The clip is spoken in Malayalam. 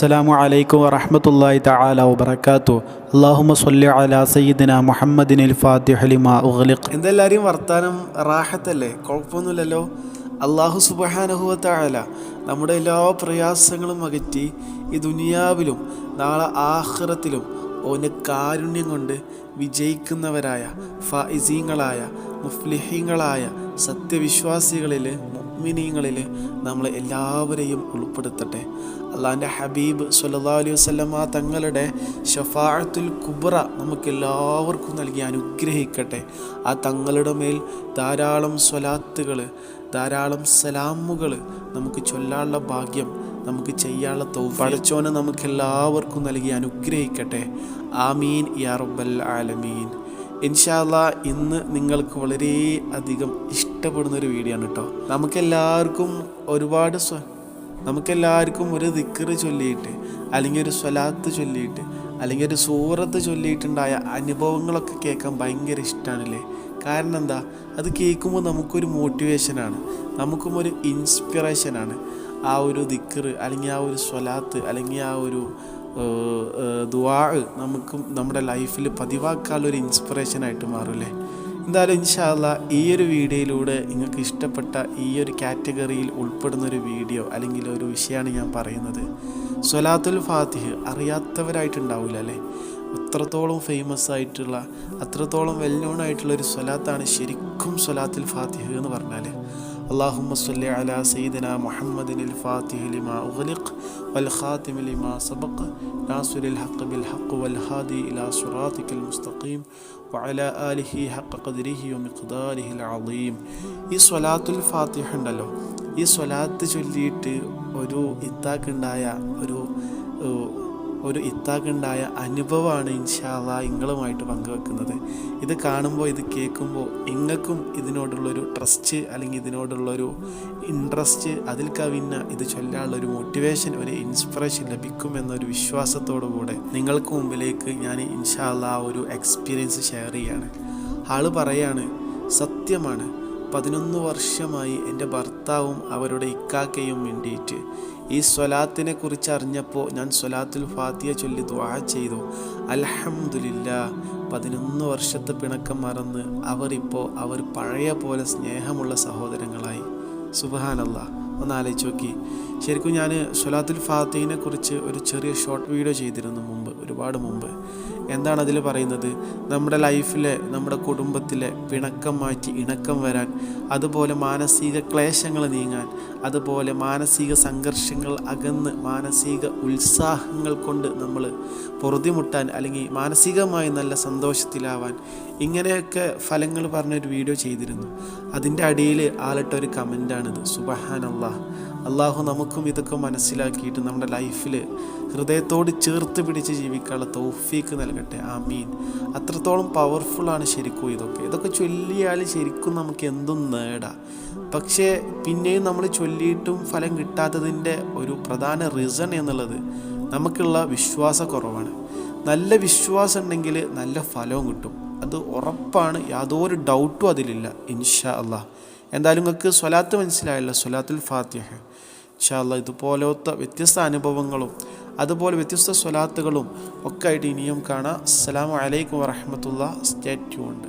അസ്സലാമു അലൈക്കും വറഹ്മത്തുള്ളാഹി തആല വബറകാതു അല്ലാഹുമ്മ സ്വല്ലി അലാ സയ്യിദിന മുഹമ്മദിനിൽ ഫാത്തിഹ ലിമാ വർത്താനം? റാഹത്തല്ലേ? കുഴപ്പമൊന്നുമില്ലല്ലോ അള്ളാഹു സുബഹാനഹുവത്തായാല നമ്മുടെ എല്ലാ പ്രയാസങ്ങളും അകറ്റി ഈ ദുനിയാവിലും നാളെ ആഹ്റത്തിലും ഓന് കാരുണ്യം കൊണ്ട് വിജയിക്കുന്നവരായ ഫൈസീങ്ങളായ മുഫ്ലിഹീങ്ങളായ സത്യവിശ്വാസികളിൽ മുഗ്മിനീങ്ങളിൽ നമ്മൾ എല്ലാവരെയും ഉൾപ്പെടുത്തട്ടെ. അള്ളാന്റെ ഹബീബ് സുല്ലാ അലൈഹി വസ്ലമ തങ്ങളുടെ ഷഫാഅത്തുൽ കുബ്ര നമുക്ക് എല്ലാവർക്കും നൽകി അനുഗ്രഹിക്കട്ടെ. ആ തങ്ങളുടെ മേൽ ധാരാളം സ്വലാത്തുകൾ ധാരാളം സലാമുകൾ നമുക്ക് ചൊല്ലാനുള്ള ഭാഗ്യം നമുക്ക് ചെയ്യാനുള്ള തൗ പടച്ചോനെ നമുക്ക് എല്ലാവർക്കും നൽകി അനുഗ്രഹിക്കട്ടെ. ആമീൻ യാ റബ്ബൽ ആലമീൻ. ഇൻഷാല്ല ഇന്ന് നിങ്ങൾക്ക് വളരെ അധികം ഇഷ്ടപ്പെടുന്ന ഒരു വീഡിയോ ആണ് കേട്ടോ നമുക്കെല്ലാവർക്കും ഒരുപാട് സ്വ നമുക്കെല്ലാവർക്കും ഒരു ദിക്കറ് ചൊല്ലിയിട്ട് അല്ലെങ്കിൽ ഒരു സ്വലാത്ത് ചൊല്ലിയിട്ട് അല്ലെങ്കിൽ ഒരു സൂറത്ത് ചൊല്ലിയിട്ടുണ്ടായ അനുഭവങ്ങളൊക്കെ കേൾക്കാൻ ഭയങ്കര ഇഷ്ടമാണല്ലേ കാരണം എന്താ? അത് കേൾക്കുമ്പോൾ നമുക്കൊരു മോട്ടിവേഷനാണ് നമുക്കും ഒരു ഇൻസ്പിറേഷനാണ് ആ ഒരു ദിക്കർ അല്ലെങ്കിൽ ആ ഒരു സ്വലാത്ത് അല്ലെങ്കിൽ ആ ഒരു ദുവാ നമുക്കും നമ്മുടെ ലൈഫിൽ പതിവാക്കാനുള്ള ഒരു ഇൻസ്പിറേഷനായിട്ട് മാറില്ലേ എന്തായാലും ഇൻഷാല്ല ഈ ഒരു വീഡിയോയിലൂടെ നിങ്ങൾക്ക് ഇഷ്ടപ്പെട്ട ഈ ഒരു കാറ്റഗറിയിൽ ഉൾപ്പെടുന്ന ഒരു വീഡിയോ അല്ലെങ്കിൽ ഒരു വിഷയമാണ് ഞാൻ പറയുന്നത്. സ്വലാത്തുൽ ഫാത്തിഹ് അറിയാത്തവരായിട്ടുണ്ടാവില്ല അല്ലേ? അത്രത്തോളം ഫേമസ് ആയിട്ടുള്ള അത്രത്തോളം വെൽ നോൺ ആയിട്ടുള്ള ഒരു സ്വലാത്താണ് ശരിക്കും സ്വലാത്തുൽ ഫാത്തിഹ് എന്ന് പറഞ്ഞാൽ اللهم صل على سيدنا محمد الفاتح لما أغلق والخاتم لما سبق ناصر الحق بالحق والهادي إلى صراطك المستقيم وعلى آله حق قدره ومقداره العظيم ഈ സ്വലാത്തുൽ ഫാത്തിഹ ഉണ്ടല്ലോ ഈ സ്വലാത്ത് ചൊല്ലിയിട്ട് ഒരു ഇത്താക്കുണ്ടായ ഒരു ഒരു ഇത്താക്കുണ്ടായ അനുഭവമാണ് ഇൻഷാല്ല ഇങ്ങളുമായിട്ട് പങ്കുവെക്കുന്നത്. ഇത് കാണുമ്പോൾ ഇത് കേൾക്കുമ്പോൾ ഇങ്ങൾക്കും ഇതിനോടുള്ളൊരു ട്രസ്റ്റ് അല്ലെങ്കിൽ ഇതിനോടുള്ളൊരു ഇൻട്രസ്റ്റ് അതിൽ കവിഞ്ഞ ഇത് ചൊല്ലാനുള്ളൊരു മോട്ടിവേഷൻ ഒരു ഇൻസ്പിറേഷൻ ലഭിക്കും എന്നൊരു വിശ്വാസത്തോടു കൂടെ നിങ്ങൾക്ക് മുമ്പിലേക്ക് ഞാൻ ഇൻഷാല്ല ഒരു എക്സ്പീരിയൻസ് ഷെയർ ചെയ്യാണ്. ആൾ പറയാണ് സത്യമാണ്. പതിനൊന്ന് വർഷമായി എന്റെ ഭർത്താവും അവരുടെ ഇക്കാക്കയും വേണ്ടിയിട്ട്. ഈ സ്വലാത്തിനെ കുറിച്ച് അറിഞ്ഞപ്പോൾ ഞാൻ സ്വലാത്തുൽ ഫാത്തിയ ചൊല്ലി ദ്വാ ചെയ്തു. അലഹമുല്ല പതിനൊന്ന് വർഷത്തെ പിണക്കം മറന്ന് അവർ ഇപ്പോൾ അവർ പഴയ പോലെ സ്നേഹമുള്ള സഹോദരങ്ങളായി. സുബഹാനല്ല. ഒന്ന് ആലോചിച്ച് നോക്കി. ശരിക്കും ഞാൻ സുലാത്തുൽ ഫാത്തിനെ കുറിച്ച് ഒരു ചെറിയ ഷോർട്ട് വീഡിയോ ചെയ്തിരുന്നു മുമ്പ് ഒരുപാട് മുമ്പ്. എന്താണ് അതിൽ പറയുന്നത്? നമ്മുടെ ലൈഫിലെ നമ്മുടെ കുടുംബത്തിലെ പിണക്കം മാറ്റി ഇണക്കം വരാൻ അതുപോലെ മാനസിക ക്ലേശങ്ങൾ നീങ്ങാൻ അതുപോലെ മാനസിക സംഘർഷങ്ങൾ അകന്ന് മാനസിക ഉത്സാഹങ്ങൾ കൊണ്ട് നമ്മൾ പൊറുതിമുട്ടാൻ അല്ലെങ്കിൽ മാനസികമായി നല്ല സന്തോഷത്തിലാവാൻ ഇങ്ങനെയൊക്കെ ഫലങ്ങൾ പറഞ്ഞൊരു വീഡിയോ ചെയ്തിരുന്നു. അതിന്റെ അടിയിൽ ആളിട്ട ഒരു കമന്റാണിത് സുബഹാൻ അള്ളാഹ് നമുക്കും ഇതൊക്കെ മനസ്സിലാക്കിയിട്ട് നമ്മുടെ ലൈഫിൽ ഹൃദയത്തോട് ചേർത്ത് പിടിച്ച് ജീവിക്കാനുള്ള തൗഫീക്ക് നൽകട്ടെ. ആ മീൻ അത്രത്തോളം പവർഫുള്ളാണ് ശരിക്കും ഇതൊക്കെ. ഇതൊക്കെ ചൊല്ലിയാൽ ശരിക്കും നമുക്ക് എന്തും നേടാം. പക്ഷേ പിന്നെയും നമ്മൾ ചൊല്ലിയിട്ടും ഫലം കിട്ടാത്തതിന്റെ ഒരു പ്രധാന റീസൺ എന്നുള്ളത് നമുക്കുള്ള വിശ്വാസക്കുറവാണ് നല്ല വിശ്വാസം ഉണ്ടെങ്കിൽ നല്ല ഫലവും കിട്ടും. അത് ഉറപ്പാണ്. യാതൊരു ഡൗട്ടും അതിലില്ല. ഇൻഷാ അള്ളാഹ്. എന്തായാലും നിങ്ങൾക്ക് സ്വലാത്ത് മനസ്സിലായല്ലോ സ്വലാത്തുൽ ഫാത്തിഹ. ഇൻഷാല്ല ഇതുപോലത്തെ വ്യത്യസ്ത അനുഭവങ്ങളും അതുപോലെ വ്യത്യസ്ത സ്വലാത്തുകളും ഒക്കെ ആയിട്ട് ഇനിയും കാണാം. അസ്സലാമു അലൈക്കും വറഹമത്തുള്ള സ്റ്റേ ട്യൂൺഡ്